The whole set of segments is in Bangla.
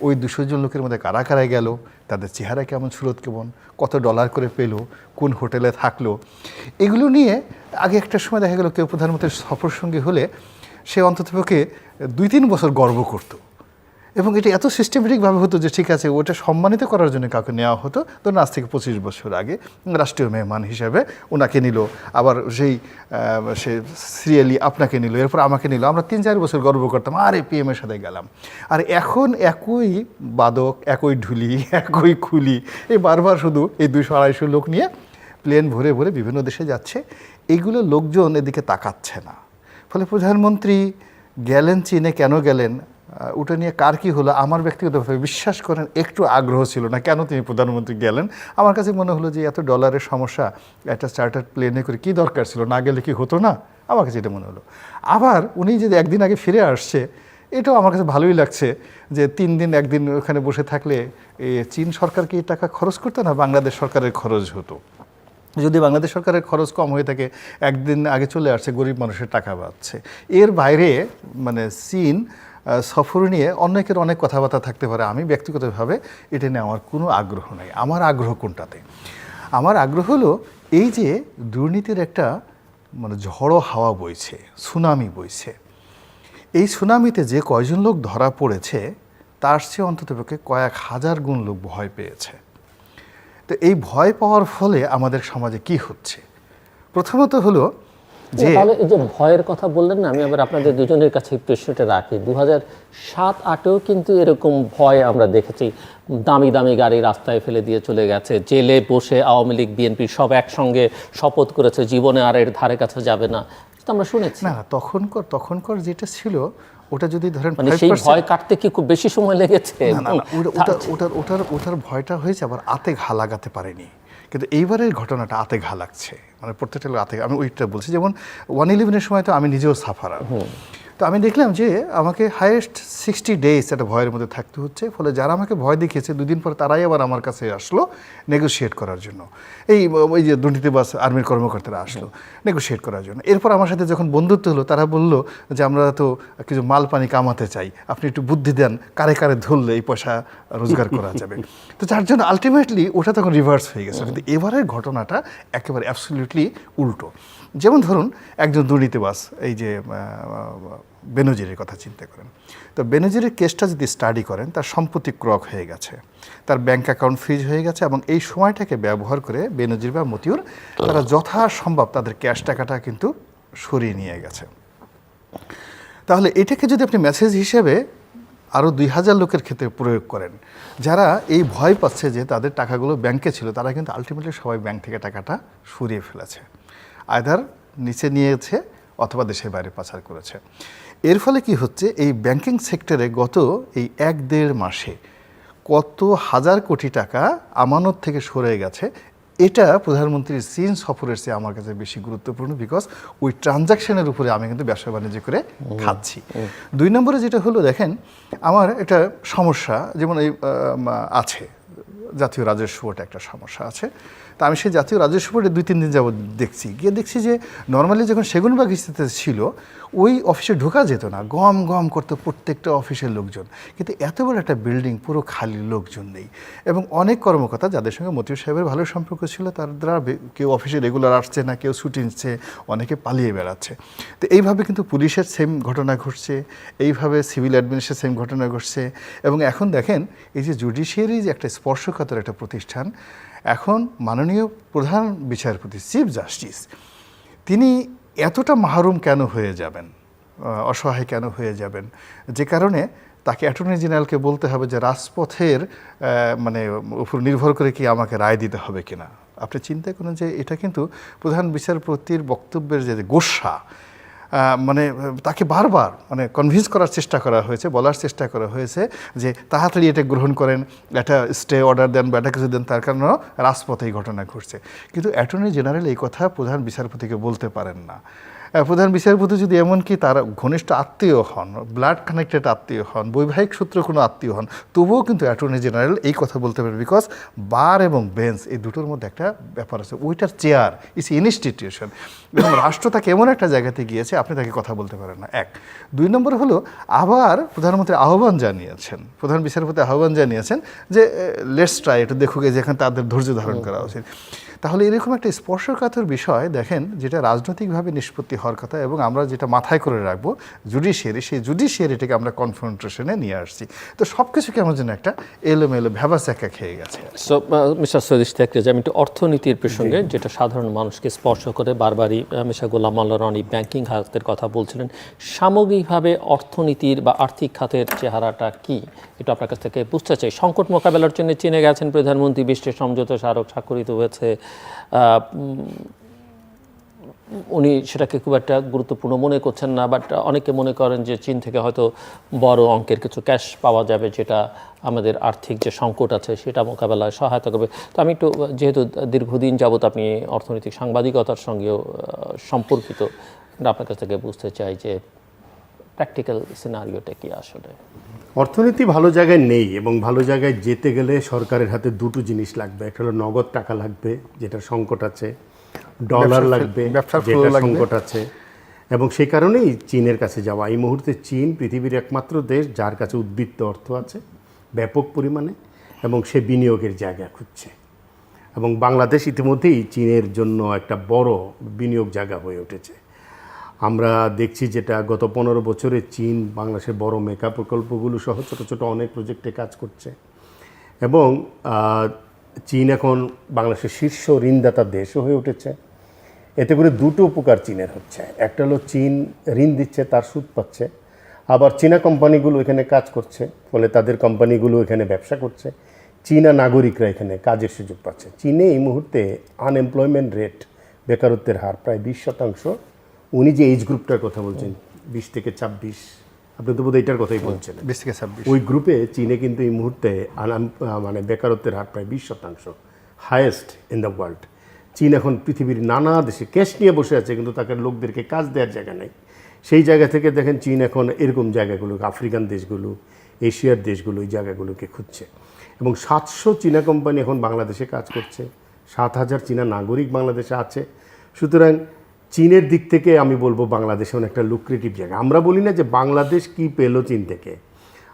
ওই দুশো জন লোকের মধ্যে কারা কারা গেল? তাদের চেহারা কেমন সুরত কেমন? কত ডলার করে পেল? কোন হোটেলে থাকল? এগুলো নিয়ে আগে একটা সময় দেখা গেল কেউ প্রধানমন্ত্রীর সফর সঙ্গে হলে সে অন্ততপক্ষে দুই তিন বছর গর্ব করতো। এবং এটা এত সিস্টেমেটিকভাবে হতো যে ঠিক আছে, ওটা সম্মানিত করার জন্য কাউকে নেওয়া হতো। ধরুন আজ থেকে পঁচিশ বছর আগে রাষ্ট্রীয় মেহমান হিসেবে ওনাকে নিল, আবার সেই সে সিরিয়ালি আপনাকে নিল, এরপর আমাকে নিল। আমরা তিন চার বছর গর্ব করতাম, আরে পিএমের সাথে গেলাম। আর এখন একই বাদক, একই ঢুলি, একই খুলি, এই বারবার শুধু এই দুশো আড়াইশো লোক নিয়ে প্লেন ভরে ভরে বিভিন্ন দেশে যাচ্ছে। এইগুলো লোকজন এদিকে তাকাচ্ছে না। ফলে প্রধানমন্ত্রী গেলেন, চীনে কেন গেলেন? ওটা নিয়ে কার কি হলো? আমার ব্যক্তিগতভাবে বিশ্বাস করেন, একটু আগ্রহ ছিল না। কেন তিনি প্রধানমন্ত্রী গেলেন? আমার কাছে মনে হলো যে এত ডলারের সমস্যা একটা চার্টার প্লেনে করে কি দরকার ছিল? না গেলে কি হতো না? আমার কাছে এটা মনে হলো। আবার উনি যদি একদিন আগে ফিরে আসছে, এটাও আমার কাছে ভালোই লাগছে যে তিন দিন একদিন ওখানে বসে থাকলে চীন সরকারকে এই টাকা খরচ করতো না? বাংলাদেশ সরকারের খরচ হতো। যদি বাংলাদেশ সরকারের খরচ কম হয়ে থাকে, একদিন আগে চলে আসছে, গরিব মানুষের টাকা পাচ্ছে এর বাইরে মানে চীন সফর নিয়ে অনেকের অনেক কথাবার্তা থাকতে পারে। আমি ব্যক্তিগতভাবে এটা নিয়ে আমার কোনো আগ্রহ নেই। আমার আগ্রহ কোনটাতে? আমার আগ্রহ হলো এই যে দুর্নীতির একটা মানে ঝড়ো হাওয়া বইছে, সুনামি বইছে। এই সুনামিতে যে কয়জন লোক ধরা পড়েছে, তার চেয়ে অন্ততপক্ষে কয়েক হাজার গুণ লোক ভয় পেয়েছে। তো এই ভয় পাওয়ার ফলে আমাদের সমাজে কি হচ্ছে? প্রথমত হলো তাহলে এই যে ভয়ের কথা বললেন না আমি আবার আপনাদের দুজনের কাছে প্রশ্নটা রাখি। দু হাজার সাত আটেও কিন্তু এরকম ভয় আমরা দেখেছি। দামি দামি গাড়ি রাস্তায় ফেলে দিয়ে চলে গেছে। জেলে বসে আওয়ামী লীগ বিএনপি সব একসঙ্গে শপথ করেছে জীবনে আর এর ধারে কাছে যাবে না। আমরা শুনেছি। না তখনকার তখনকার যেটা ছিল ওটা যদি ধরেন মানে সেই ভয় কাটতে কি খুব বেশি সময় লেগেছে? না, না, ওটা- ওটার ওটার ওটার ভয়টা হয়েছে আবার আতে ঘা লাগাতে পারেনি। কিন্তু এইবারের ঘটনাটা আতে ঘা লাগছে। মানে প্রত্যেকটা আতে আমি ওইটা বলছি, যেমন ওয়ান ইলেভেনের সময় তো আমি নিজেও সাফারার তো আমি দেখলাম যে আমাকে হায়েস্ট সিক্সটি ডেজ একটা ভয়ের মধ্যে থাকতে হচ্ছে ফলে যারা আমাকে ভয় দেখিয়েছে দুদিন পর তারাই আবার আমার কাছে আসলো নেগোশিয়েট করার জন্য। এই ওই যে দুর্নীতিবাস আর্মির কর্মকর্তারা আসলো নেগোশিয়েট করার জন্য। এরপর আমার সাথে যখন বন্ধুত্ব হলো তারা বলল যে আমরা তো কিছু মাল পানি কামাতে চাই আপনি একটু বুদ্ধি দেন কারে কারে ধরলে এই পয়সা রোজগার করা যাবে। তো যার জন্য আলটিমেটলি ওটা তখন রিভার্স হয়ে গেছে। কিন্তু এবারের ঘটনাটা একেবারে অ্যাবসলিউটলি উল্টো। যেমন ধরুন একজন দুর্নীতিবাস এই যে বেনজিরের কথা চিন্তা করেন। তো বেনজিরের কেসটা যদি স্টাডি করেন, তার সম্পত্তি ক্রক হয়ে গেছে। তার ব্যাংক অ্যাকাউন্ট ফ্রিজ হয়ে গেছে এবং এই সময়টাকে ব্যবহার করে বেনজির বা মতিউর তারা যথাসম্ভব তাদের ক্যাশ টাকাটা কিন্তু সরিয়ে নিয়ে গেছে। তাহলে এটাকে যদি আপনি মেসেজ হিসেবে আরও দুই হাজার লোকের ক্ষেত্রে প্রয়োগ করেন, যারা এই ভয় পাচ্ছে যে তাদের টাকাগুলো ব্যাংকে ছিল, তারা কিন্তু আলটিমেটলি সবাই ব্যাংক থেকে টাকাটা সরিয়ে ফেলেছে। আয়দার নিচে নিয়েছে অথবা দেশের বাইরে পাচার করেছে। এর ফলে কি হচ্ছে? এই ব্যাংকিং সেক্টরে গত এই এক দেড় মাসে কত হাজার কোটি টাকা আমানত থেকে সরে গেছে। এটা প্রধানমন্ত্রীর চীন সফরের চেয়ে আমার কাছে বেশি গুরুত্বপূর্ণ বিকজ ওই ট্রানজাকশনের উপরে আমি কিন্তু ব্যবসা বাণিজ্য করে খাচ্ছি। দুই নম্বরে যেটা হলো দেখেন আমার একটা সমস্যা যেমন এই আছে জাতীয় রাজস্ব একটা সমস্যা আছে। তা আমি সেই জাতীয় রাজস্ব বোর্ডে দুই, তিন দিন যাবত দেখছি। গিয়ে দেখছি যে নর্মালি যখন সেগুনবাগ স্থিতিতে ছিল, ওই অফিসে ঢোকা যেত না। গম গম করতো প্রত্যেকটা অফিসের লোকজন। কিন্তু এত বড় একটা বিল্ডিং পুরো খালি লোকজন নেই। এবং অনেক কর্মকর্তা যাদের সঙ্গে মতিউর সাহেবের ভালো সম্পর্ক ছিল, তার দ্বারা কেউ অফিসে রেগুলার আসছে না, কেউ ছুটি নিচ্ছে, অনেকে পালিয়ে বেড়াচ্ছে। তো এইভাবে কিন্তু পুলিশের সেম ঘটনা ঘটছে, এইভাবে সিভিল অ্যাডমিনিস্ট্রেশন সেম ঘটনা ঘটছে। এবং এখন দেখেন, এই যে জুডিশিয়ারি যে একটা স্পর্শকাতর একটা প্রতিষ্ঠান এখন মাননীয় প্রধান বিচারপতি, চিফ জাস্টিস, তিনি এতটা মাহরুম কেন হয়ে যাবেন? অসহায় কেন হয়ে যাবেন? যে কারণে তাকে অ্যাটর্নি জেনারেলকে বলতে হবে যে রাজপথের মানে উপর নির্ভর করে কি আমাকে রায় দিতে হবে কিনা। আপনি চিন্তা করুন যে এটা কিন্তু প্রধান বিচারপতির বক্তব্যের যে গোসা মানে তাকে বারবার মানে কনভিন্স করার চেষ্টা করা হয়েছে, বলার চেষ্টা করা হয়েছে যে তাড়াতাড়ি এটা গ্রহণ করেন, একটা স্টে অর্ডার দেন বা এটা কিছু দেন, তার কারণেও রাজপথে এই ঘটনা ঘটছে। কিন্তু অ্যাটর্নি জেনারেল এই কথা প্রধান বিচারপতিকে বলতে পারেন না। প্রধান বিচারপতি যদি এমনকি তার ঘনিষ্ঠ আত্মীয় হন ব্লাড কানেক্টেড আত্মীয় হন, বৈবাহিক সূত্রে কোনো আত্মীয় হন, তবুও কিন্তু অ্যাটর্নি জেনারেল এই কথা বলতে পারবে বিকজ বার এবং বেঞ্চ এই দুটোর মধ্যে একটা ব্যাপার আছে। ওইটার চেয়ার ইস ইনস্টিটিউশন এবং রাষ্ট্র তাকে এমন একটা জায়গাতে গিয়েছে আপনি তাকে কথা বলতে পারেন না। এক। দুই নম্বর হলো আবার প্রধানমন্ত্রী আহ্বান জানিয়েছেন প্রধান বিচারপতি আহ্বান জানিয়েছেন যে লেটস ট্রাই একটু দেখুক যেখানে তাদের ধৈর্য ধারণ করা উচিত। তাহলে এরকম একটা স্পর্শকাতর বিষয় দেখেন যেটা রাজনৈতিকভাবে নিষ্পত্তি হওয়ার কথা এবং আমরা যেটা মাথায় করে রাখব জুডিশিয়ারি সেই জুডিশিয়ারিটাকে আমরা কনফ্রন্টেশনে নিয়ে আসছি। তো সব কিছু কেমন যেন একটা এলোমেলো ভ্যাবাস্যাকা খেয়ে গেছে। সো মিস্টার ইশতিয়াক রেজা, আমি একটু অর্থনীতির প্রসঙ্গে যেটা সাধারণ মানুষকে স্পর্শ করে বারবারই মিস্টার গোলাম রনি ব্যাংকিং খাতের কথা বলছিলেন। সামগ্রিকভাবে অর্থনীতির বা আর্থিক খাতের চেহারাটা কি? এটা আপনার কাছ থেকে বুঝতে চাই। সংকট মোকাবেলার জন্য চিনে গেছেন প্রধানমন্ত্রী, বিশ্বের সমঝোতা স্মারক স্বাক্ষরিত হয়েছে। উনি সেটাকে খুব একটা গুরুত্বপূর্ণ মনে করছেন না বাট অনেকে মনে করেন যে চীন থেকে হয়তো বড় অঙ্কের কিছু ক্যাশ পাওয়া যাবে যেটা আমাদের আর্থিক যে সংকট আছে সেটা মোকাবেলায় সহায়তা করবে। তো আমি একটু, যেহেতু দীর্ঘদিন যাবত আপনি অর্থনৈতিক সাংবাদিকতার সঙ্গেও সম্পর্কিত আপনার কাছ থেকে বুঝতে চাই যে প্র্যাকটিক্যাল সিনারিওটা কি আসলে। অর্থনীতি ভালো জায়গায় নেই এবং ভালো জায়গায় যেতে গেলে সরকারের হাতে দুটো জিনিস লাগবে। একটা হলো নগদ টাকা লাগবে যেটা সংকট আছে। ডলার লাগবে ব্যবসার। সংকট আছে। এবং সেই কারণেই চীনের কাছে যাওয়া। এই মুহূর্তে চীন পৃথিবীর একমাত্র দেশ যার কাছে উদ্বৃত্ত অর্থ আছে ব্যাপক পরিমাণে এবং সে বিনিয়োগের জায়গা খুঁজছে। এবং বাংলাদেশ ইতিমধ্যেই চীনের জন্য একটা বড় বিনিয়োগ জায়গা হয়ে উঠেছে। আমরা দেখছি যেটা গত পনেরো বছরে চীন বাংলাদেশের বড় মেকা প্রকল্পগুলো সহ ছোটো ছোটো অনেক প্রজেক্টে কাজ করছে। এবং চীন এখন বাংলাদেশের শীর্ষ ঋণদাতা দেশও হয়ে উঠেছে। এতে করে দুটো উপকার চীনের হচ্ছে। একটা হলো চীন ঋণ দিচ্ছে তার সুদ পাচ্ছে। আবার চীনা কোম্পানিগুলো এখানে কাজ করছে ফলে তাদের কোম্পানিগুলো এখানে ব্যবসা করছে। চীনা নাগরিকরা এখানে কাজের সুযোগ পাচ্ছে। চীনে এই মুহূর্তে আনএমপ্লয়মেন্ট রেট বেকারত্বের হার প্রায় বিশ শতাংশ। উনি যে এইজ গ্রুপটার কথা বলছেন বিশ থেকে ছাব্বিশ আপনি তো বোধহয় এটার কথাই বলছেন। বিশ থেকে ছাব্বিশ। ওই গ্রুপে চীনে কিন্তু এই মুহূর্তে আনাম- মানে বেকারত্বের হার প্রায় বিশ শতাংশ হায়েস্ট ইন দ্য ওয়ার্ল্ড চীন এখন পৃথিবীর নানা দেশে ক্যাশ নিয়ে বসে আছে, কিন্তু তাকে লোকদেরকে কাজ দেওয়ার জায়গা নেই। সেই জায়গা থেকে দেখেন চীন এখন এরকম জায়গাগুলো আফ্রিকান দেশগুলো, এশিয়ার দেশগুলো এই জায়গাগুলোকে খুঁজছে। এবং সাতশো চীনা কোম্পানি এখন বাংলাদেশে কাজ করছে। সাত হাজার চীনা নাগরিক বাংলাদেশে আছে। সুতরাং চীনের দিক থেকে আমি বলব বাংলাদেশ এখন একটা লুক্রেটিভ জায়গা। আমরা বলি না যে বাংলাদেশ কি পেল চীন থেকে।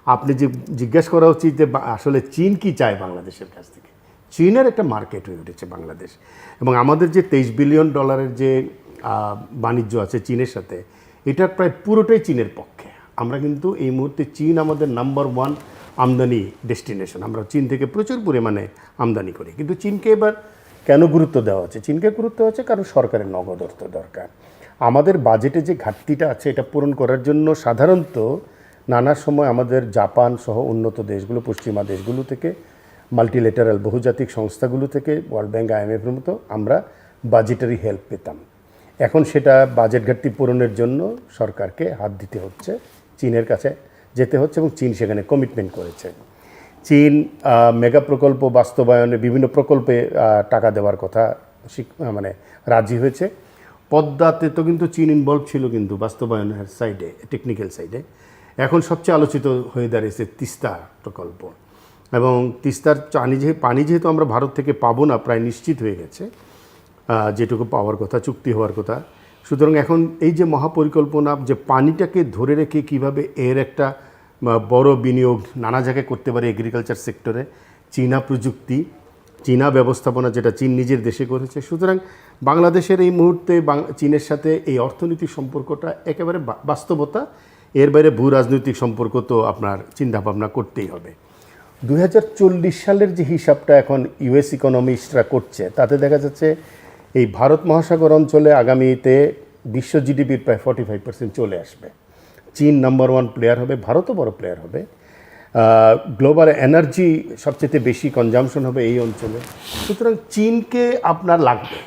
আপনি যে জিজ্ঞাসা করা উচিত যে আসলে চীন কি চায় বাংলাদেশের কাছ থেকে। চীনের একটা মার্কেট হয়ে উঠেছে বাংলাদেশ। এবং আমাদের যে তেইশ বিলিয়ন ডলারের যে বাণিজ্য আছে চীনের সাথে, এটা প্রায় পুরোটাই চীনের পক্ষে। আমরা কিন্তু এই মুহূর্তে চীন আমাদের নাম্বার ওয়ান আমদানি ডেস্টিনেশন। আমরা চীন থেকে প্রচুর পরিমাণে আমদানি করি। কিন্তু চীনকে এবার কেন গুরুত্ব দেওয়া হচ্ছে? চীনকে গুরুত্ব হচ্ছে কারণ সরকারের নগদ অর্থ দরকার। আমাদের বাজেটে যে ঘাটতিটা আছে এটা পূরণ করার জন্য সাধারণত নানা সময় আমাদের জাপান সহ উন্নত দেশগুলো, পশ্চিমা দেশগুলো থেকে মাল্টিলেটারাল বহুজাতিক সংস্থাগুলো থেকে ওয়ার্ল্ড ব্যাংক আইএমএফের মতো আমরা বাজেটারি হেল্প পেতাম। এখন সেটা বাজেট ঘাটতি পূরণের জন্য সরকারকে হাত দিতে হচ্ছে, চীনের কাছে যেতে হচ্ছে এবং চীন সেখানে কমিটমেন্ট করেছে। চীন মেগা প্রকল্প বাস্তবায়নে বিভিন্ন প্রকল্পে টাকা দেওয়ার কথা মানে রাজি হয়েছে। পদ্মাতে তো কিন্তু চীন ইনভলভ ছিল কিন্তু বাস্তবায়নের সাইডে টেকনিক্যাল সাইডে এখন সবচেয়ে আলোচিত হয়ে দাঁড়িয়েছে তিস্তা প্রকল্প। এবং তিস্তার পানি যেহেতু পানি যেহেতু আমরা ভারত থেকে পাবো না, প্রায় নিশ্চিত হয়ে গেছে যেটুকু পাওয়ার কথা, চুক্তি হওয়ার কথা। সুতরাং এখন এই যে মহাপরিকল্পনা, যে পানিটাকে ধরে রেখে কীভাবে এর একটা বড় বিনিয়োগ নানা জায়গায় করতে পারে এগ্রিকালচার সেক্টরে চীনা প্রযুক্তি, চীনা ব্যবস্থাপনা যেটা চীন নিজের দেশে করেছে। সুতরাং বাংলাদেশের এই মুহূর্তে চীনের সাথে এই অর্থনৈতিক সম্পর্কটা একেবারে বাস্তবতা, এর বাইরে ভূ রাজনৈতিক সম্পর্ক তো আপনার চিন্তাভাবনা করতেই হবে। দু হাজার চল্লিশ সালের যে হিসাবটা এখন ইউএস ইকোনমিস্টরা করছে, তাতে দেখা যাচ্ছে এই ভারত মহাসাগর অঞ্চলে আগামীতে বিশ্ব জিডিপির প্রায় ফর্টি ফাইভ পার্সেন্ট চলে আসবে। চীন নাম্বার ওয়ান প্লেয়ার হবে, ভারতও বড় প্লেয়ার হবে। গ্লোবাল এনার্জি সবচেয়ে বেশি কনজামশন হবে এই অঞ্চলে। সুতরাং চীনকে আপনার লাগবে।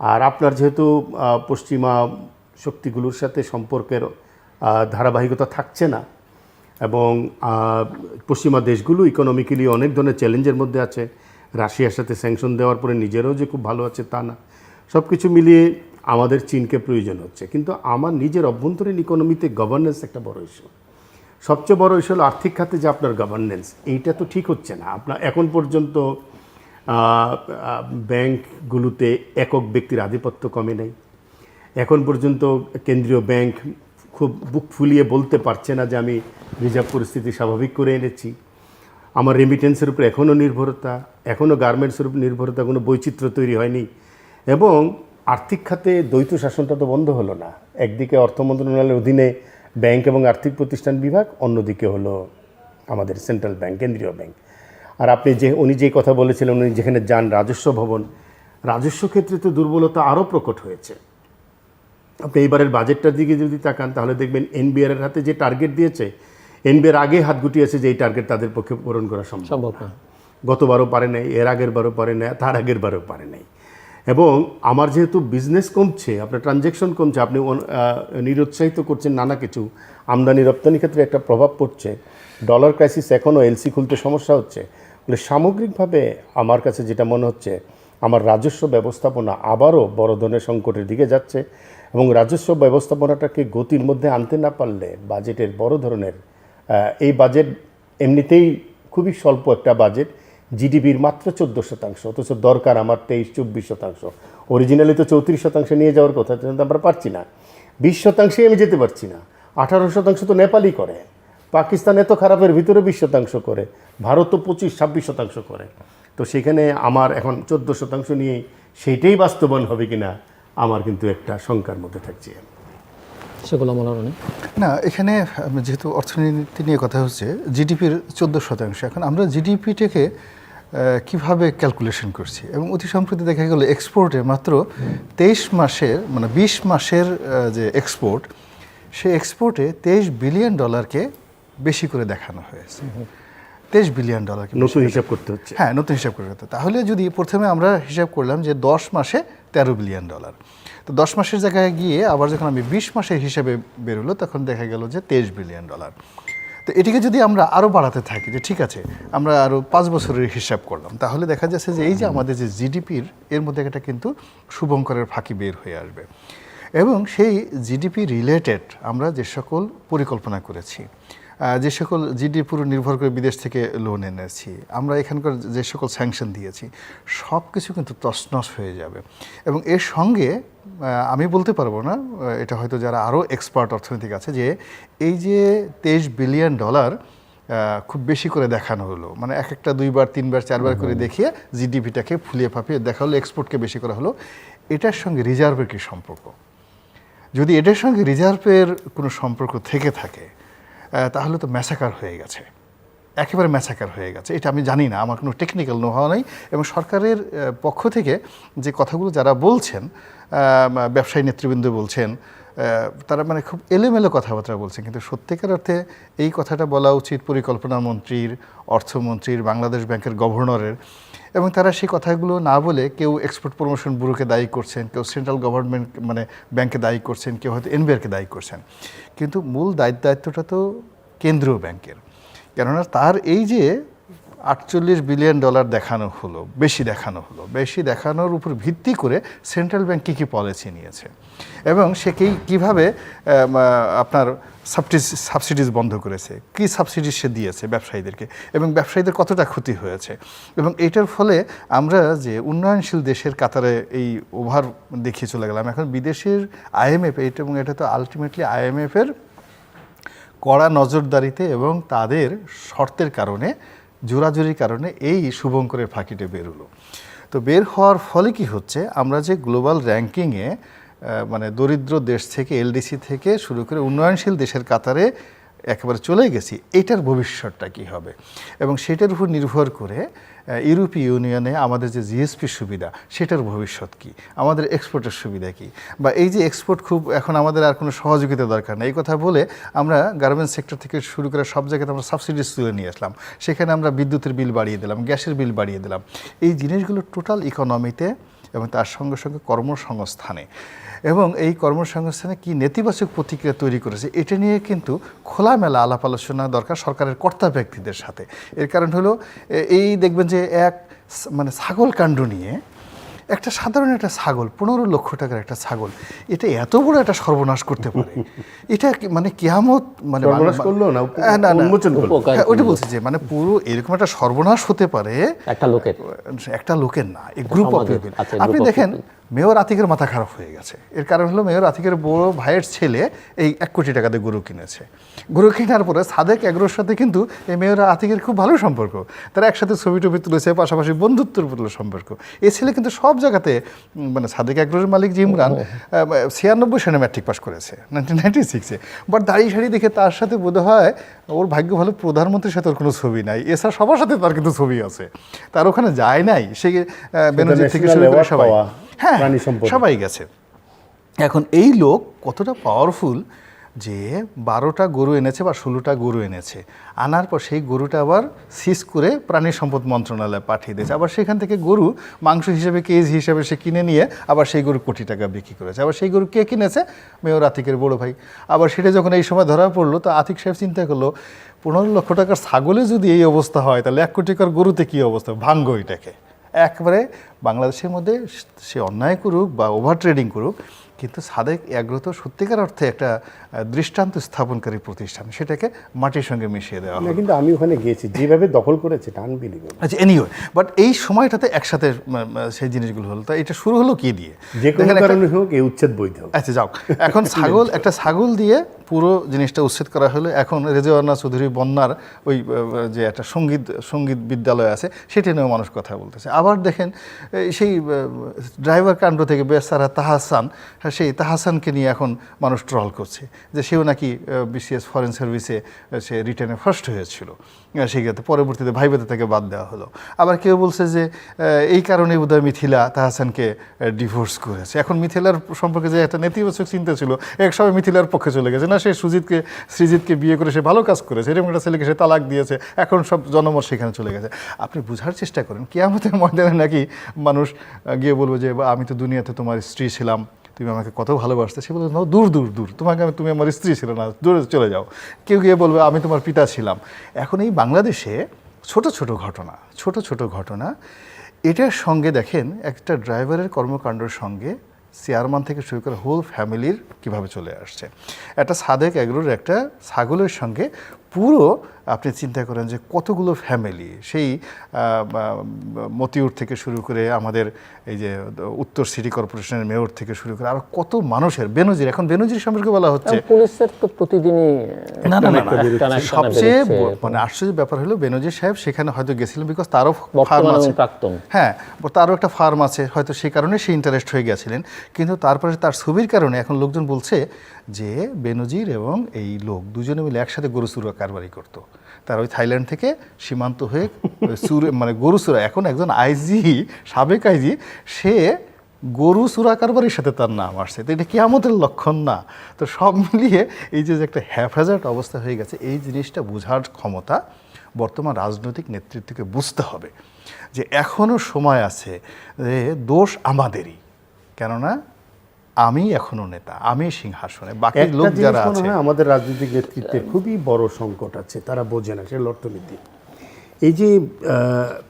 আর আপনার যেহেতু পশ্চিমা শক্তিগুলোর সাথে সম্পর্কের ধারাবাহিকতা থাকছে না এবং পশ্চিমা দেশগুলো ইকোনমিক্যালি অনেক ধরনের চ্যালেঞ্জের মধ্যে আছে। রাশিয়ার সাথে স্যাংশন দেওয়ার পরে নিজেরাও যে খুব ভালো আছে তা না। সব কিছু মিলিয়ে আমাদের চীনকে প্রয়োজন হচ্ছে। কিন্তু আমার নিজের অভ্যন্তরীণ ইকোনমিতে গভর্নেন্স একটা বড় ইস্যু সবচেয়ে বড় ইস্যু হলো আর্থিক খাতে যে আপনার গভর্নেন্স এইটা তো ঠিক হচ্ছে না। আপনার এখন পর্যন্ত ব্যাংকগুলোতে একক ব্যক্তির আধিপত্য কমে নেই। এখন পর্যন্ত কেন্দ্রীয় ব্যাংক খুব বুক ফুলিয়ে বলতে পারছে না যে আমি রিজার্ভ পরিস্থিতি স্বাভাবিক করে এনেছি। আমার রেমিটেন্সের উপর এখনও নির্ভরতা এখনও গার্মেন্টসের উপর নির্ভরতা, কোনো বৈচিত্র্য তৈরি হয়নি এবং আর্থিক খাতে দ্বৈত শাসনটা তো বন্ধ হলো না। একদিকে অর্থ মন্ত্রণালয়ের অধীনে ব্যাংক এবং আর্থিক প্রতিষ্ঠান বিভাগ, অন্যদিকে হলো আমাদের সেন্ট্রাল ব্যাংক কেন্দ্রীয় ব্যাংক আর আপনি যে, উনি যে কথা বলেছিলেন, উনি যেখানে যান, রাজস্ব ভবন, রাজস্ব ক্ষেত্রে তো দুর্বলতা আরও প্রকট হয়েছে। আপনি এইবারের বাজেটটার দিকে যদি তাকান, তাহলে দেখবেন এনবিআর এর হাতে যে টার্গেট দিয়েছে এনবিআর আগে হাত গুটিয়েছে যে এই টার্গেট তাদের পক্ষে পূরণ করা সম্ভব সম্ভব না। গতবারও পারে নাই এর আগের বারও পারে নাই তার আগের বারও পারে নাই। এবং আমার যেহেতু বিজনেস কমছে আপনার ট্রানজ্যাকশন কমছে আপনি নিরুৎসাহিত করছেন নানা কিছু আমদানি রপ্তানি ক্ষেত্রে একটা প্রভাব পড়ছে ডলার ক্রাইসিস এখনও এলসি খুলতে সমস্যা হচ্ছে। বলে সামগ্রিকভাবে আমার কাছে যেটা মনে হচ্ছে আমার রাজস্ব ব্যবস্থাপনা আবারও বড় ধরনের সংকটের দিকে যাচ্ছে এবং রাজস্ব ব্যবস্থাপনাটাকে গতির মধ্যে আনতে না পারলে বাজেটের বড় ধরনের এই বাজেট এমনিতেই খুবই স্বল্প একটা বাজেট জিডিপির মাত্র চোদ্দ শতাংশ, অথচ দরকার আমার তেইশ, চব্বিশ শতাংশ। অরিজিনালি তো চৌত্রিশ শতাংশ নিয়ে যাওয়ার কথা কিন্তু আমরা পারছি না। বিশ শতাংশে আমি যেতে পারছি না। আঠারো শতাংশ তো নেপালই করে। পাকিস্তান এত খারাপের ভিতরে বিশ শতাংশ করে। ভারত তো পঁচিশ, ছাব্বিশ শতাংশ করে। তো সেখানে আমার এখন চোদ্দ শতাংশ নিয়ে সেইটাই বাস্তবায়ন হবে কিনা, আমার কিন্তু একটা শঙ্কার মধ্যে থাকছে। সেগুলো আমার অনেক। না এখানে যেহেতু অর্থনীতি নিয়ে কথা হচ্ছে জিডিপির চোদ্দ শতাংশ। এখন আমরা জিডিপিটাকে কীভাবে ক্যালকুলেশন করছি? এবং অতি সম্প্রতি দেখা গেল এক্সপোর্টে মাত্র তেইশ মাসের মানে বিশ মাসের যে এক্সপোর্ট সেই এক্সপোর্টে তেইশ বিলিয়ন ডলারকে বেশি করে দেখানো হয়েছে। তেইশ বিলিয়ন ডলার নতুন হিসাব করতে হচ্ছে। হ্যাঁ নতুন হিসাব করে করতে তাহলে যদি প্রথমে আমরা হিসাব করলাম যে দশ মাসে তেরো বিলিয়ন ডলার তো দশ মাসের জায়গায় গিয়ে আবার যখন আমি বিশ মাসের হিসাবে বেরোলো তখন দেখা গেল যে তেইশ বিলিয়ন ডলার তো এটিকে যদি আমরা আরও বাড়াতে থাকি যে ঠিক আছে আমরা আরও পাঁচ বছরের হিসাব করলাম তাহলে দেখা যাচ্ছে যে এই যে আমাদের যে জিডিপির এর মধ্যে একটা কিন্তু শুভঙ্করের ফাঁকি বের হয়ে আসবে। এবং সেই জিডিপি রিলেটেড আমরা যে সকল পরিকল্পনা করেছি যে সকল জিডি পুরো নির্ভর করে বিদেশ থেকে লোন এনেছি আমরা এখানকার যে সকল স্যাংশন দিয়েছি সব কিছু কিন্তু তছনছ হয়ে যাবে। এবং এর সঙ্গে আমি বলতে পারব না এটা হয়তো যারা আরও এক্সপার্ট অর্থনৈতিক আছে যে এই যে তেইশ বিলিয়ন ডলার খুব বেশি করে দেখানো হলো। মানে এক একটা দুইবার তিনবার চারবার করে দেখিয়ে জিডিপিটাকে ফুলিয়ে ফাঁপিয়ে দেখা হলো এক্সপোর্টকে বেশি করা হলো। এটার সঙ্গে রিজার্ভের কী সম্পর্ক? যদি এটার সঙ্গে রিজার্ভের কোনো সম্পর্ক থেকে থাকে তাহলে তো ম্যাসাকার হয়ে গেছে। একেবারে ম্যাসাকার হয়ে গেছে। এটা আমি জানি না, আমার কোনো টেকনিক্যাল নো হওয়া নেই এবং সরকারের পক্ষ থেকে যে কথাগুলো যারা বলছেন ব্যবসায়ী নেতৃবৃন্দ বলছেন তারা মানে খুব এলোমেলো কথাবার্তা বলছেন কিন্তু সত্যিকার অর্থে এই কথাটা বলা উচিত পরিকল্পনা মন্ত্রীর, অর্থমন্ত্রীর, বাংলাদেশ ব্যাংকের গভর্নরের। এবং তারা সেই কথাগুলো না বলে কেউ এক্সপোর্ট প্রমোশন ব্যুরোকে দায়ী করছেন, কেউ সেন্ট্রাল গভর্নমেন্ট মানে ব্যাংকে দায়ী করছেন, কেউ হয়তো এনবিআরকে দায়ী করছেন। কিন্তু মূল দায়িত্ব, দায়িত্বটা তো কেন্দ্রীয় ব্যাংকের। কেননা তার এই যে আটচল্লিশ বিলিয়ন ডলার দেখানো হলো, বেশি দেখানো হলো। বেশি দেখানোর উপর ভিত্তি করে সেন্ট্রাল ব্যাংক কী কী পলিসি নিয়েছে? এবং সে কি, কীভাবে আপনার সাবসিডিজ সাবসিডিজ বন্ধ করেছে? কী সাবসিডিজ সে দিয়েছে ব্যবসায়ীদেরকে? এবং ব্যবসায়ীদের কতটা ক্ষতি হয়েছে? এবং এটার ফলে আমরা যে উন্নয়নশীল দেশের কাতারে এই ওভার দেখিয়ে চলে গেলাম, এখন বিদেশের আইএমএফ এটা এবং এটা তো আলটিমেটলি আইএমএফের কড়া নজরদারিতে এবং তাদের শর্তের কারণে জোরাজুরির কারণে এই শুভঙ্করের ফাঁকিটা বেরোলো তো বের হওয়ার ফলে কি হচ্ছে, আমরা যে গ্লোবাল র্যাঙ্কিংয়ে মানে দরিদ্র দেশ থেকে, এলডিসি থেকে শুরু করে উন্নয়নশীল দেশের কাতারে একেবারে চলে গেছি, এটার ভবিষ্যৎটা কি হবে? এবং সেটার উপর নির্ভর করে ইউরোপীয় ইউনিয়নে আমাদের যে জিএসপি সুবিধা, সেটার ভবিষ্যৎ কি? আমাদের এক্সপোর্টের সুবিধা কি? বা এই যে এক্সপোর্ট খুব এখন আমাদের আর কোনো সহযোগিতা দরকার নেই। এই কথা বলে আমরা গার্মেন্টস সেক্টর থেকে শুরু করে সব জায়গাতে আমরা সাবসিডিজ তুলে নিয়ে আসলাম। সেখানে আমরা বিদ্যুতের বিল বাড়িয়ে দিলাম, গ্যাসের বিল বাড়িয়ে দিলাম। এই জিনিসগুলো টোটাল ইকোনমিতে এবং তার সঙ্গে সঙ্গে কর্মসংস্থানে এবং এই কর্মসংস্থানে কি নেতিবাচক প্রতিক্রিয়া তৈরি করেছে, এটা নিয়ে কিন্তু খোলামেলা আলাপ আলোচনা দরকার সরকারের কর্তা ব্যক্তিদের সাথে। এর কারণ হলো এই দেখবেন যে এক মানে ছাগল কাণ্ড নিয়ে একটা সাধারণ একটা ছাগল পনেরো লক্ষ টাকার একটা ছাগল এটা এত বড় একটা সর্বনাশ করতে পারে। এটা মানে কেয়ামত মানে সর্বনাশ করল না? হ্যাঁ, না, ওইটা বলছি যে মানে পুরো এরকম একটা সর্বনাশ হতে পারে। একটা লোকের। একটা লোকের না এই গ্রুপ অফ পিপল আপনি দেখেন মেয়র আতিকের মাথা খারাপ হয়ে গেছে। এর কারণ হলো মেয়র আতিকের বড় ভাইয়ের ছেলে এই এক কোটি টাকা দিয়ে গরু কিনেছে। গরু কেনার পরে সাদেক এগ্রোর সাথে কিন্তু এই মেয়র আতিকের খুব ভালো সম্পর্ক। তারা একসাথে ছবি টবি তুলেছে পাশাপাশি বন্ধুত্বপূর্ণ সম্পর্ক। এ ছেলে কিন্তু সব জায়গাতে মানে সাদেক এগ্রোর মালিক যে ইমরান ছিয়ানব্বই সালে ম্যাট্রিক পাস করেছে নাইনটিন নাইনটি সিক্সে বাট দাঁড়িয়ে শাড়ি দেখে তার সাথে বোধ হয় ওর ভাগ্য ভালো প্রধানমন্ত্রীর সাথে ওর কোনো ছবি নাই। এছাড়া সবার সাথে তার কিন্তু ছবি আছে। তার ওখানে যায় নাই। সে বেনজির থেকে national শুরু করে সবাই। হ্যাঁ সবাই গেছে। এখন এই লোক কতটা পাওয়ারফুল যে বারোটা গরু এনেছে বা ষোলোটা গরু এনেছে। আনার পর সেই গরুটা আবার সিজ করে প্রাণী সম্পদ মন্ত্রণালয়ে পাঠিয়ে দিয়েছে। আবার সেখান থেকে গরু মাংস হিসেবে কেজি হিসেবে সে কিনে নিয়ে আবার সেই গরু কোটি টাকা বিক্রি করেছে। আবার সেই গরু কে কিনেছে? মেয়র আতিকের বড় ভাই। আবার সেটা যখন এই সময় ধরা পড়ল, তো আতিক সাহেব চিন্তা করল, পনেরো লক্ষ টাকার ছাগলে যদি এই অবস্থা হয়, তাহলে এক কোটি টাকার গরুতে কী অবস্থা? ভাঙ্গ এটাকে। একবারে বাংলাদেশের মধ্যে সে অন্যায় করুক বা ওভার ট্রেডিং করুক কিন্তু সাদেক এগ্রো তো সত্যিকার অর্থে একটা দৃষ্টান্ত স্থাপনকারী প্রতিষ্ঠান। সেটাকে মাটির সঙ্গে মিশিয়ে দেওয়া হয় কিন্তু আমি ওখানে গিয়েছি যেভাবে দখল করেছে আনবিলিভেবল আচ্ছা এনিওয়ে বাট এই সময়টাতে একসাথে সেই জিনিসগুলো হলো। তা এটা শুরু হলো কি দিয়ে? যে কোনো কারণে হোক এই উচ্ছেদ বৈধ। আচ্ছা যাও। এখন ছাগল একটা ছাগল দিয়ে পুরো জিনিসটা উচ্ছেদ করা হলো। এখন রেজওয়ানা চৌধুরী বন্যার ওই যে একটা সংগীত সংগীত বিদ্যালয় আছে সেটা নিয়েও মানুষ কথা বলতেছে। আবার দেখেন সেই ড্রাইভার কাণ্ড থেকে বেসারা তাহাসান হ্যাঁ, সেই তাহাসানকে নিয়ে এখন মানুষ ট্রল করছে যে সেও নাকি বিসিএস ফরেন সার্ভিসে সে রিটার্নে ফার্স্ট হয়েছিল। সেক্ষেত্রে পরবর্তীতে ভাইবেতে তাকে বাদ দেওয়া হলো। আবার কেউ বলছে যে এই কারণে বোধহয় মিথিলা তাহাসানকে ডিভোর্স করেছে। এখন মিথিলার সম্পর্কে যে একটা নেতিবাচক চিন্তা ছিল এক সময় মিথিলার পক্ষে চলে গেছে। না সে সুজিতকে সৃজিতকে বিয়ে করে সে ভালো কাজ করেছে। এরকম একটা ছেলেকে সে তালাক দিয়েছে। এখন সব জনমত সেখানে চলে গেছে। আপনি বোঝার চেষ্টা করেন কেয়ামতের ময়দানে নাকি মানুষ গিয়ে বলব যে "বা আমি তো দুনিয়াতে তোমার স্ত্রী ছিলাম তুমি আমাকে কত ভালোবাসতে? সে বলবে "না, দূর দূর দূর তোমাকে আমি তুমি আমার স্ত্রী ছিল না দূরে চলে যাও। কেউ গিয়ে বলবে আমি তোমার পিতা ছিলাম। এখন এই বাংলাদেশে ছোট ছোট ঘটনা ছোট ছোট ঘটনা এটার সঙ্গে দেখেন একটা ড্রাইভারের কর্মকাণ্ডের সঙ্গে চেয়ারম্যান থেকে শুরু করে হোল ফ্যামিলির কীভাবে চলে আসছে। একটা সাদেক অ্যাগ্রোর একটা ছাগলের সঙ্গে পুরো আপনি চিন্তা করেন যে কতগুলো ফ্যামিলি সেই মতিউর থেকে শুরু করে আমাদের এই যে উত্তর সিটি কর্পোরেশনের মেয়র থেকে শুরু করে আরও কত মানুষের বেনজির এখন বেনজির সম্পর্কে বলা হচ্ছে। পুলিশের তো প্রতিদিনই না, না, না সবচেয়ে মানে আশ্চর্য ব্যাপার হলো বেনজির সাহেব সেখানে হয়তো গেছিলেন বিকজ তারও ফার্ম আছে। হ্যাঁ তারও একটা ফার্ম আছে হয়তো সেই কারণে সে ইন্টারেস্ট হয়ে গেছিলেন। কিন্তু তারপরে তার ছবির কারণে এখন লোকজন বলছে যে বেনজির এবং এই লোক দুজনে মিলে একসাথে গরু চুরা কারবারি করতো। তার ওই থাইল্যান্ড থেকে সীমান্ত হয়ে চুরে মানে গরু চুরা এখন একজন আইজি, সাবেক আইজি, সে গরু চুরা কারবারির সাথে তার নাম আসছে। তো এটা কি আমাদের লক্ষণ না। তো সব মিলিয়ে এই যে একটা হ্যাফাজার্ট অবস্থা হয়ে গেছে, এই জিনিসটা বোঝার ক্ষমতা বর্তমান রাজনৈতিক নেতৃত্বকে বুঝতে হবে যে এখনও সময় আছে যে দোষ আমাদেরই। কেননা আমি এখনও নেতা আমি সিংহাসনে বাকি লোক যারা আছে আমাদের রাজনৈতিক নেতৃত্বে খুবই বড় সংকট আছে তারা বোঝে না সেটা অর্থনীতি। এই যে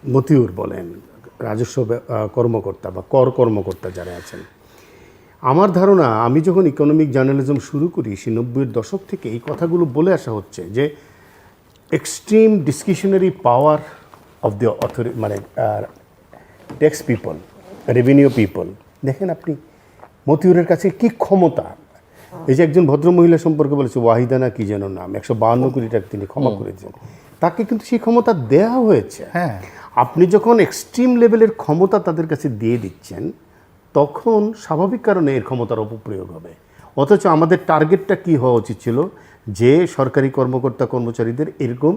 মতিউর বলেন রাজস্ব কর্মকর্তা বা কর কর্মকর্তা যারা আছেন আমার ধারণা আমি যখন ইকোনমিক জার্নালিজম শুরু করি সে নব্বইয়ের দশক থেকে এই কথাগুলো বলে আসা হচ্ছে যে extreme discretionary power of the authority মানে ট্যাক্স পিপল রেভিনিউ পিপল দেখেন আপনি মতিউরের কাছে কি ক্ষমতা? এই যে একজন ভদ্র মহিলা সম্পর্কে বলেছে ওয়াহিদানা কি যেন নাম? একশো বাহান্ন কোটি টাকা তিনি ক্ষমা করেছেন। তাকে কিন্তু সেই ক্ষমতা দেয়া হয়েছে। হ্যাঁ। আপনি যখন এক্সট্রিম লেভেলের ক্ষমতা তাদের কাছে দিয়ে দিচ্ছেন তখন স্বাভাবিক কারণে এর ক্ষমতার অপপ্রয়োগ হবে। অথচ আমাদের টার্গেটটা কি হওয়া উচিত ছিল? যে সরকারি কর্মকর্তা কর্মচারীদের এরকম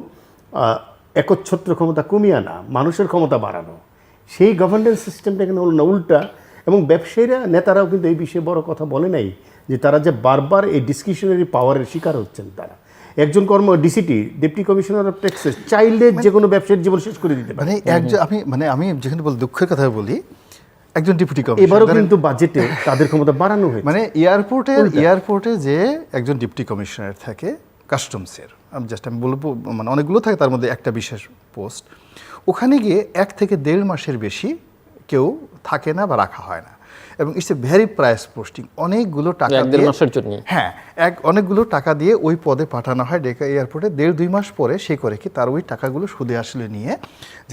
একচ্ছত্র ক্ষমতা কমিয়ে আনা মানুষের ক্ষমতা বাড়ানো। সেই গভর্নেন্স সিস্টেমটা এখানে হলো না উল্টা এবং ব্যবসায়ীরা নেতারাও কিন্তু এই বিষয়ে বড় কথা বলে নাই যে তারা যে বারবার এই ডিসকিশনারি পাওয়ারের শিকার হচ্ছেন তারা। একজন কর্ম DCT deputy commissioner of taxes চাইলে যে কোনো ব্যবসায়ীর জীবন শেষ করে দিতে পারে। মানে একজন আমি মানে আমি যেখানে বল দুঃখের কথা বলি একজন ডেপুটি এবারও কমিশনার কিন্তু বাজেটে তাদের ক্ষমতা বাড়ানো হয়েছে। মানে এয়ারপোর্টে এয়ারপোর্টে যে একজন ডিপটি কমিশনার থাকে কাস্টমসের আমি জাস্ট আমি বলব মানে অনেকগুলো থাকে তার মধ্যে একটা বিশেষ পোস্ট ওখানে গিয়ে এক থেকে দেড় মাসের বেশি কেউ থাকে না বা রাখা হয় না। এবং it's a very price posting অনেকগুলো টাকা দেড় মাসের জন্য। হ্যাঁ এক অনেকগুলো টাকা দিয়ে ওই পদে পাঠানো হয় ডেকা এয়ারপোর্টে। দেড় দুই মাস পরে সে করে কি তার ওই টাকাগুলো সুদে আসলে নিয়ে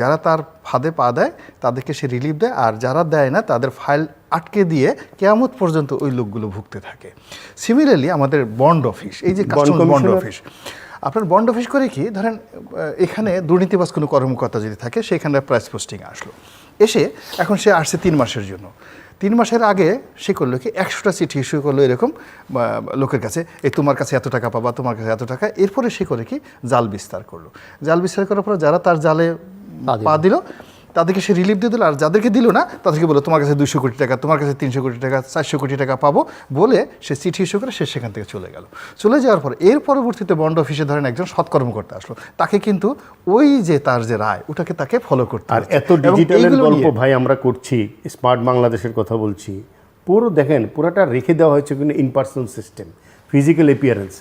যারা তার ফাঁদে পা দেয় তাদেরকে সে রিলিফ দেয়। আর যারা দেয় না তাদের ফাইল আটকে দিয়ে কেয়ামত পর্যন্ত ওই লোকগুলো ভুগতে থাকে। সিমিলারলি আমাদের বন্ড অফিস এই যে বন্ড অফিস আপনার বন্ড অফিস করে কি ধরেন এখানে দুর্নীতিবাস কোনো কর্মকর্তা যদি থাকে সেখানে প্রাইস পোস্টিং আসলো। এসে এখন সে আসছে তিন মাসের জন্য। তিন মাসের আগে সে করল কি একশোটা চিঠি ইস্যু করল এরকম লোকের কাছে এই তোমার কাছে এত টাকা পাবা তোমার কাছে এত টাকা। এরপরে সে করে কি জাল বিস্তার করল। জাল বিস্তার করার পর যারা তার জালে পা দিল। তাদেরকে সে রিলিফ দিয়ে দিল আর যাদেরকে দিল না তাদেরকে বলো তোমার কাছে দুশো কোটি টাকা তোমার কাছে তিনশো কোটি টাকা চারশো কোটি টাকা পাবো বলে সে চিঠি ইস্যু করে সে সেখান থেকে চলে গেল। চলে যাওয়ার পর এর পরবর্তীতে বন্ড অফিসে ধরেন একজন সৎকর্মকর্তা আসলো। তাকে কিন্তু ওই যে তার যে রায় ওটাকে তাকে ফলো করতে আর এত এবং ডিজিটালের গল্প ভাই আমরা করছি স্মার্ট বাংলাদেশের কথা বলছি। পুরো দেখেন পুরোটা রেখে দেওয়া হয়েছে কিন্তু in person system physical appearance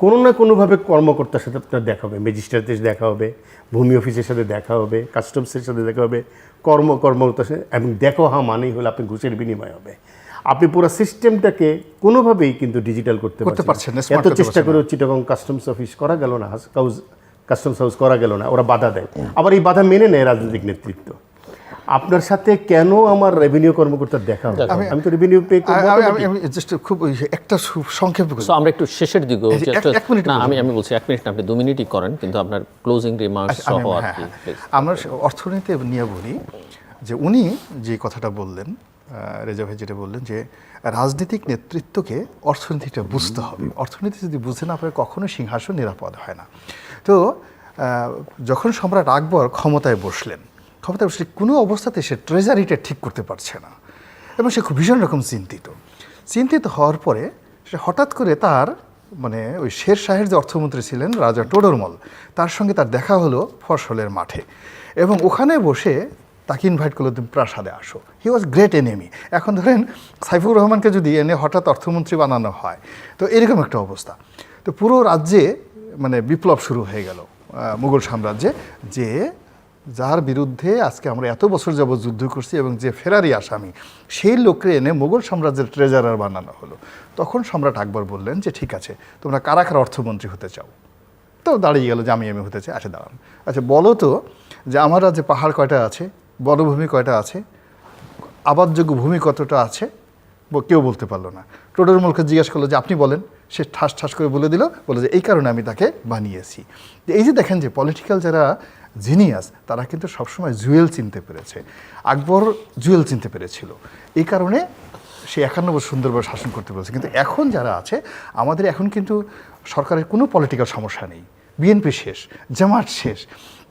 কোনো না কোনোভাবে কর্মকর্তার সাথে আপনার দেখা হবে ম্যাজিস্ট্রেটের দেখা হবে ভূমি অফিসের সাথে দেখা হবে কাস্টমসের সাথে দেখা হবে কর্ম কর্মকর্তার সাথে এবং দেখো হা মানেই হলো আপনি ঘুষের বিনিময় হবে। আপনি পুরো সিস্টেমটাকে কোনোভাবেই কিন্তু ডিজিটাল করতে করতে পারছেন এত চেষ্টা করে চিটাগং কাস্টমস অফিস করা গেল না হাউস কাস্টমস হাউস করা গেল না ওরা বাধা দেয়। আবার এই বাধা মেনে নেয় রাজনৈতিক নেতৃত্ব। আপনার সাথে কেন আমার রেভিনিউ কর্মকর্তার দেখা হবে আমি তো রেভিনিউ পে আমি- জাস্ট খুব একটা সু- সংক্ষেপে। সো আমরা একটু শেষের দিকে এক- মিনিট না আমি আমি বলছি এক মিনিট না আপনি দু মিনিটই করেন কিন্তু আপনার ক্লোজিং রিমার্কস আচ্ছা, সহ আর হ্যাঁ, কি হ্যাঁ। আমরা অর্থনীতি নিয়ে বলি যে উনি যে কথাটা বললেন রেজা ভাই যেটা বললেন যে রাজনৈতিক নেতৃত্বকে অর্থনীতিটা বুঝতে হবে। অর্থনীতি যদি বুঝে না পারে কখনো সিংহাসন নিরাপদ হয় না। তো যখন সম্রাট আকবর ক্ষমতায় বসলেন ক্ষমতায় সে কোনো অবস্থাতে সে ট্রেজারিটা ঠিক করতে পারছে না এবং সে খুব ভীষণ রকম চিন্তিত। চিন্তিত হওয়ার পরে সে হঠাৎ করে তার মানে ওই শের শাহের যে অর্থমন্ত্রী ছিলেন রাজা টোডরমল, তার সঙ্গে তার দেখা হলো ফসলের মাঠে এবং ওখানে বসে তাকে ইনভাইট করল, তুমি প্রাসাদে আসো। হি ওয়াজ গ্রেট এনিমি এখন ধরেন সাইফুর রহমানকে যদি এনে হঠাৎ অর্থমন্ত্রী বানানো হয়, তো এরকম একটা অবস্থা। তো পুরো রাজ্যে মানে বিপ্লব শুরু হয়ে গেল মুঘল সাম্রাজ্যে, যে যার বিরুদ্ধে আজকে আমরা এত বছর যাবৎ যুদ্ধ করছি এবং যে ফেরারি আসামি, সেই লোককে এনে মোগল সাম্রাজ্যের ট্রেজারার বানানো হলো। তখন সম্রাট আকবর বললেন যে, ঠিক আছে, তোমরা কারা কারা অর্থমন্ত্রী হতে চাও। তো দাঁড়িয়ে গেল যে, আমি আমি হতে চাই। আচ্ছা দাঁড়ান। আচ্ছা বলো তো যে, আমার রাজ্যে পাহাড় কয়টা আছে? বনভূমি কয়টা আছে? আবাদযোগ্য ভূমি কতটা আছে? কেউ বলতে পারল না। টোডর মলকে জিজ্ঞেস করল যে, আপনি বলেন। সে ঠাস ঠাস করে বলে দিল, বলে যে, এই কারণে আমি তাকে বানিয়েছি। এই যে দেখেন যে পলিটিক্যাল যারা জিনিয়াস, তারা কিন্তু সবসময় জুয়েল চিনতে পেরেছে। আকবর জুয়েল চিনতে পেরেছিল। এই কারণে সে একান্ন বছর সুন্দরভাবে শাসন করতে পেরেছে। কিন্তু এখন যারা আছে, আমাদের এখন কিন্তু সরকারের কোনো পলিটিক্যাল সমস্যা নেই। বিএনপি শেষ, জামাত শেষ,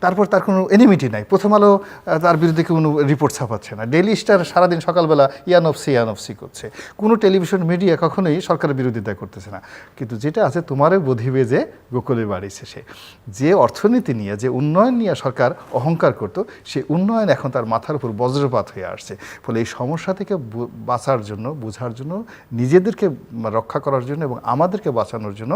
তারপর তার কোনো এনিমিটি নাই। প্রথম আলো তার বিরুদ্ধে কোনো রিপোর্ট ছাপাচ্ছে না। ডেলি স্টার সারাদিন সকালবেলা ইয়ানফসি ইয়ানফসি করছে। কোনো টেলিভিশন মিডিয়া কখনোই সরকারের বিরোধিতা করতেছে না। কিন্তু যেটা আছে তোমারও বোধিবে যে গোকুলের বাড়ি শেষে যে অর্থনীতি নিয়ে, যে উন্নয়ন নিয়ে সরকার অহংকার করত, সে উন্নয়ন এখন তার মাথার উপর বজ্রপাত হয়ে আসছে। ফলে এই সমস্যা থেকে বাঁচার জন্য, বোঝার জন্য, নিজেদেরকে রক্ষা করার জন্য এবং আমাদেরকে বাঁচানোর জন্য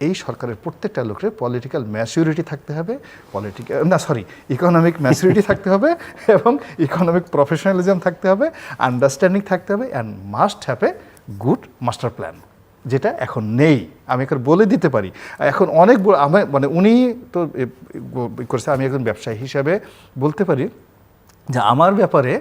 এই সরকারের প্রত্যেকটা লোকের পলিটিক্যাল ম্যাচিউরিটি থাকতে হবে পলিটিক্যাল না সরি ইকোনমিক ম্যাচিউরিটি থাকতে হবে এবং ইকোনমিক প্রফেশনালিজম থাকতে হবে আন্ডারস্ট্যান্ডিং থাকতে হবে and must have a good master plan যেটা এখন নেই। আমি এখন বলে দিতে পারি। এখন অনেক আমি মানে উনি তো করেছে আমি একজন ব্যবসায়ী হিসাবে বলতে পারি যে আমার ব্যাপারে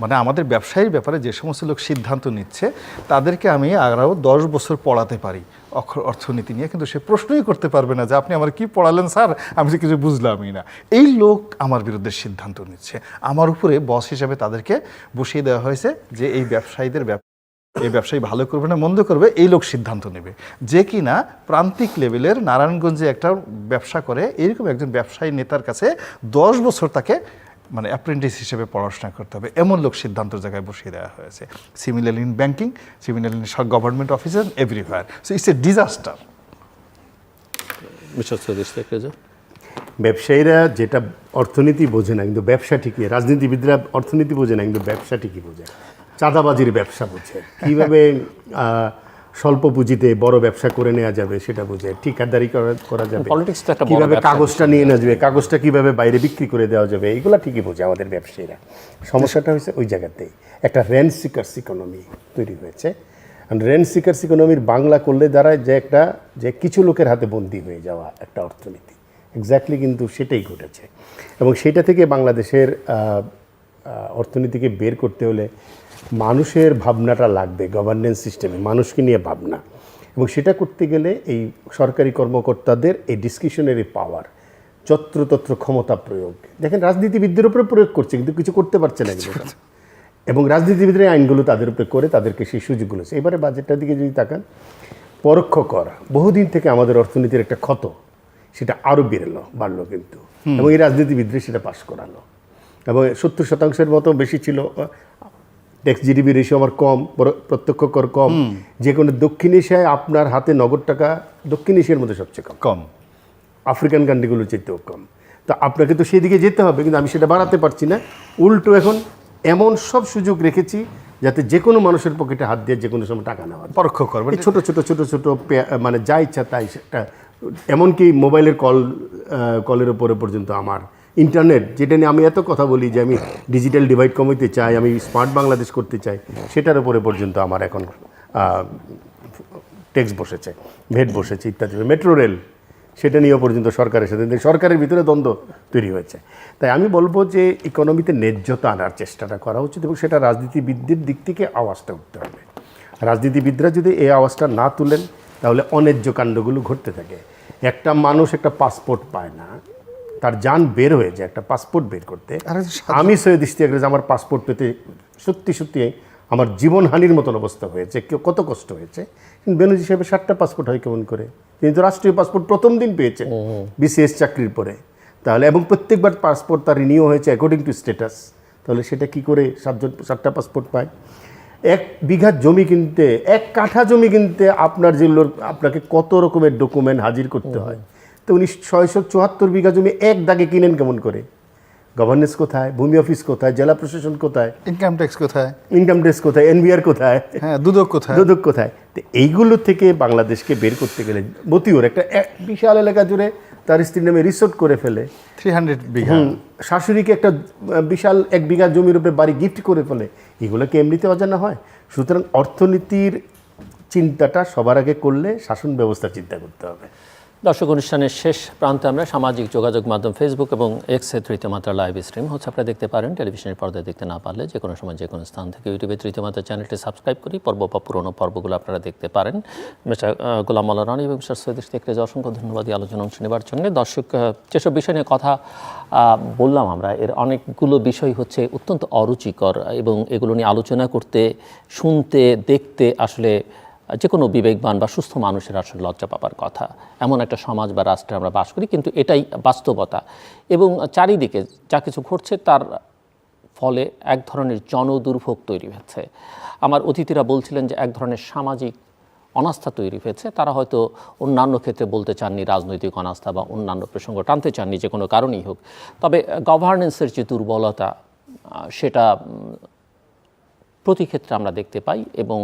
মানে আমাদের ব্যবসায়ীর ব্যাপারে যে সমস্ত লোক সিদ্ধান্ত নিচ্ছে তাদেরকে আমি আরও দশ বছর পড়াতে পারি। অক্ষ- অর্থনীতি নিয়ে, কিন্তু সে প্রশ্নই করতে পারবে না যে আপনি আমার কি পড়ালেন, স্যার? আমি তো কিছু বুঝলামই না। এই লোক আমার বিরুদ্ধে সিদ্ধান্ত নিচ্ছে। আমার উপরে বস হিসাবে তাদেরকে বসিয়ে দেওয়া হয়েছে যে এই ব্যবসায়ীদের এই ব্যবসায়ী ভালো করবে না, মন্দ করবে, এই লোক সিদ্ধান্ত নেবে। যে কিনা প্রান্তিক লেভেলের নারায়ণগঞ্জে একটা ব্যবসা করে, এরকম একজন ব্যবসায়ী নেতার কাছে দশ বছর তাকে মানে অ্যাপ্রেন্টিস হিসেবে পড়াশোনা করতে হবে। এমন লোক সিদ্ধান্ত জায়গায় বসিয়ে দেওয়া হয়েছে। Similar in banking similar in government officer everywhere so it's a disaster ব্যবসায়ীরা যেটা অর্থনীতি বোঝে না কিন্তু ব্যবসা ঠিকই। রাজনীতিবিদরা অর্থনীতি বোঝে না কিন্তু ব্যবসা ঠিকই বোঝে। চাঁদাবাজির ব্যবসা বোঝে। কীভাবে আহ, স্বল্প পুঁজিতে বড় ব্যবসা করে নেওয়া যাবে সেটা বোঝায় ঠিকাদারি করা যাবে। কীভাবে কাগজটা নিয়ে নেওয়া যাবে কাগজটা কীভাবে বাইরে বিক্রি করে দেওয়া যাবে এগুলো ঠিকই বোঝে আমাদের ব্যবসায়ীরা। সমস্যাটা হয়েছে ওই জায়গাতেই। একটা রেন্ট সিকার্স ইকোনমি তৈরি হয়েছে। রেন্ট সিকার্স ইকোনমির বাংলা করলে দাঁড়ায় যে একটা যে কিছু লোকের হাতে বন্দী হয়ে যাওয়া একটা অর্থনীতি। এক্স্যাক্টলি কিন্তু সেটাই ঘটেছে। এবং সেটা থেকে বাংলাদেশের অর্থনীতিকে বের করতে হলে মানুষের ভাবনাটা লাগবে গভর্নেন্স সিস্টেমে মানুষকে নিয়ে ভাবনা। এবং সেটা করতে গেলে এই সরকারি কর্মকর্তাদের এই ডিসকিশনারি পাওয়ার যত্রতত্র ক্ষমতা প্রয়োগ। দেখেন রাজনীতিবিদদের উপরে প্রয়োগ করছে কিন্তু কিছু করতে পারছে না কিন্তু এবং রাজনীতিবিদরা আইনগুলো তাদের উপরে করে তাদেরকে সেই সুযোগগুলো। এবারে বাজেটটার দিকে যদি তাকান পরোক্ষ কর বহুদিন থেকে আমাদের অর্থনীতির একটা ক্ষত সেটা আরও বেড়েলো বাড়লো কিন্তু। এবং এই রাজনীতিবিদরা সেটা পাশ করালো। এবং সত্তর শতাংশের মতো বেশি ছিল ট্যাক্স জিডিপি রেশিও আমার কম প্রত্যক্ষ কর কম। যে কোনো দক্ষিণ এশিয়ায় আপনার হাতে নগদ টাকা দক্ষিণ এশিয়ার মধ্যে সবচেয়ে কম। কম। আফ্রিকান কান্ট্রিগুলোর চেয়েতেও কম। তো আপনাকে তো সেদিকে যেতে হবে কিন্তু আমি সেটা বাড়াতে পারছি না। উল্টো এখন এমন সব সুযোগ রেখেছি যাতে যে কোনো মানুষের পকেটে হাত দিয়ে যে কোনো সময় টাকা নেওয়া পরোক্ষ করবেন এই ছোট ছোট ছোট ছোট মানে যা ইচ্ছা তাই সেটা এমনকি মোবাইলের কল কলের ওপরে পর্যন্ত আমার ইন্টারনেট, যেটা নিয়ে আমি এত কথা বলি যে আমি ডিজিটাল ডিভাইড কমাইতে চাই, আমি স্মার্ট বাংলাদেশ করতে চাই, সেটার উপরে পর্যন্ত আমার এখন ট্যাক্স বসেছে, ভেট বসেছে, ইত্যাদি। মেট্রো রেল, সেটা নিয়েও পর্যন্ত সরকারের সাথে সরকারের ভিতরে দ্বন্দ্ব তৈরি হয়েছে। তাই আমি বলব যে ইকোনমিতে ন্যায্যতা আনার চেষ্টাটা করা উচিত এবং সেটা রাজনীতিবিদদের দিক থেকে আওয়াজটা উঠতে হবে। রাজনীতিবিদরা যদি এই আওয়াজটা না তুলেন, তাহলে অন্যায্য কাণ্ডগুলো ঘটতে থাকে। একটা মানুষ একটা পাসপোর্ট পায় না তার যান বের হয়ে যায় একটা পাসপোর্ট বের করতে। আমি সৈয়দ ইশতিয়াক আমার পাসপোর্ট পেতে সত্যি সত্যি আমার জীবনহানির মতন অবস্থা হয়েছে কেউ কত কষ্ট হয়েছে। কিন্তু বেনজি সাহেবের সাতটা পাসপোর্ট হয় কেমন করে? তিনি তো রাষ্ট্রীয় পাসপোর্ট প্রথম দিন পেয়েছেন বিসিএস চাকরির পরে। তাহলে এবং প্রত্যেকবার পাসপোর্ট তার রিনিউ হয়েছে অ্যাকর্ডিং টু স্ট্যাটাস তাহলে সেটা কি করে সাতজন সাতটা পাসপোর্ট পায়? এক বিঘা জমি কিনতে এক কাঠা জমি কিনতে আপনার যেগুলো আপনাকে কত রকমের ডকুমেন্ট হাজির করতে হয়? তো উনি ছয়শো চুয়াত্তর বিঘা জমি এক দাগে কিনেন কেমন করে? গভর্নেন্স কোথায়? ভূমি অফিস কোথায়? জেলা প্রশাসন কোথায়? ইনকাম ট্যাক্স কোথায়? ইনকাম ট্যাক্স কোথায়? এনবিআর কোথায়? হ্যাঁ দুদক কোথায়? দুদক কোথায়? তো এইগুলো থেকে বাংলাদেশকে বের করতে গেলে মতিউর একটা এক বিশাল এলাকা জুড়ে তার স্ত্রীর নামে রিসোর্ট করে ফেলে। থ্রি হান্ড্রেড বিঘা। শাশুড়িকে একটা বিশাল এক বিঘা জমির উপরে বাড়ি গিফট করে ফেলে। এগুলো কি এমনিতে অজানা হয়? সুতরাং অর্থনীতির চিন্তাটা সবার আগে করলে শাসন ব্যবস্থা চিন্তা করতে হবে। দর্শক অনুষ্ঠানের শেষ প্রান্তে আমরা সামাজিক যোগাযোগ মাধ্যম ফেসবুক এবং এক্সে তৃতীয় মাত্রা লাইভ স্ট্রিম হচ্ছে। আপনারা দেখতে পারেন টেলিভিশনের পর্দায় দেখতে না পারলে যে কোনো সময় যে কোনো স্থান থেকে ইউটিউবে তৃতীয় মাত্রা চ্যানেলটি সাবস্ক্রাইব করি পর্ব বা পুরোনো পর্বগুলো আপনারা দেখতে পারেন। মিস্টার গোলাম মাল্লা রানী এবং মিস্টার সৈয়দ ইশতিয়াককে অসংখ্য ধন্যবাদ আলোচনা অংশ নেবার জন্য। দর্শক যেসব বিষয় নিয়ে কথা বললাম আমরা, এর অনেকগুলো বিষয় হচ্ছে অত্যন্ত অরুচিকর এবং এগুলো নিয়ে আলোচনা করতে, শুনতে, দেখতে আসলে যে কোনো বিবেকবান বা সুস্থ মানুষের আসলে লজ্জা পাবার কথা। এমন একটা সমাজ বা রাষ্ট্রে আমরা বাস করি, কিন্তু এটাই বাস্তবতা। এবং চারিদিকে যা কিছু ঘটছে তার ফলে এক ধরনের জনদুর্ভোগ তৈরি হয়েছে আমার অতিথিরা বলছিলেন যে এক ধরনের সামাজিক অনাস্থা তৈরি হয়েছে। তারা হয়তো অন্যান্য ক্ষেত্রে বলতে চাননি রাজনৈতিক অনাস্থা বা অন্যান্য প্রসঙ্গ টানতে চাননি, যে কোনো কারণেই হোক। তবে গভর্নেন্সের যে দুর্বলতা সেটা প্রতি ক্ষেত্রে আমরা দেখতে পাই এবং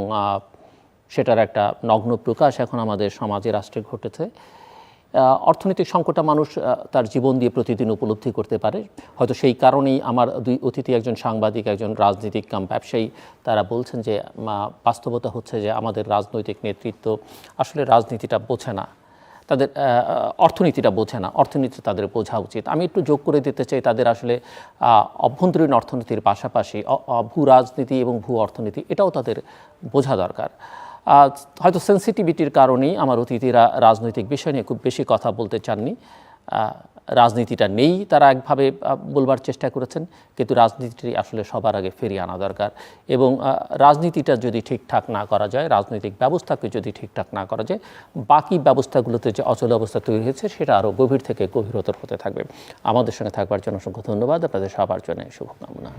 সেটার একটা নগ্ন প্রকাশ এখন আমাদের সমাজে, রাষ্ট্রে ঘটেছে। অর্থনৈতিক সংকটটা মানুষ তার জীবন দিয়ে প্রতিদিন উপলব্ধি করতে পারে। হয়তো সেই কারণেই আমার দুই অতিথি, একজন সাংবাদিক, একজন রাজনীতিক কাম ব্যবসায়ী, তারা বলছেন যে বাস্তবতা হচ্ছে যে আমাদের রাজনৈতিক নেতৃত্ব আসলে রাজনীতিটা বোঝে না। তাদের অর্থনীতিটা বোঝে না। অর্থনীতি তাদের বোঝা উচিত। আমি একটু যোগ করে দিতে চাই তাদের আসলে অভ্যন্তরীণ অর্থনীতির পাশাপাশি ভূ রাজনীতি এবং ভূ অর্থনীতি, এটাও তাদের বোঝা দরকার। হয়তো সেন্সিটিভিটির কারণেই আমার অতিথিরা রাজনৈতিক বিষয় নিয়ে খুব বেশি কথা বলতে চাননি। রাজনীতিটা নেই, তারা একভাবে বলবার চেষ্টা করেছেন, কিন্তু রাজনীতিটি আসলে সবার আগে ফিরিয়ে আনা দরকার। এবং রাজনীতিটা যদি ঠিকঠাক না করা যায়, রাজনৈতিক ব্যবস্থাকে যদি ঠিকঠাক না করা যায়, বাকি ব্যবস্থাগুলোতে যে অচল অবস্থা তৈরি হয়েছে, সেটা আরও গভীর থেকে গভীরতর হতে থাকবে। আমাদের সঙ্গে থাকবার জন্য অসংখ্য ধন্যবাদ। আপনাদের সবার জন্য শুভকামনা।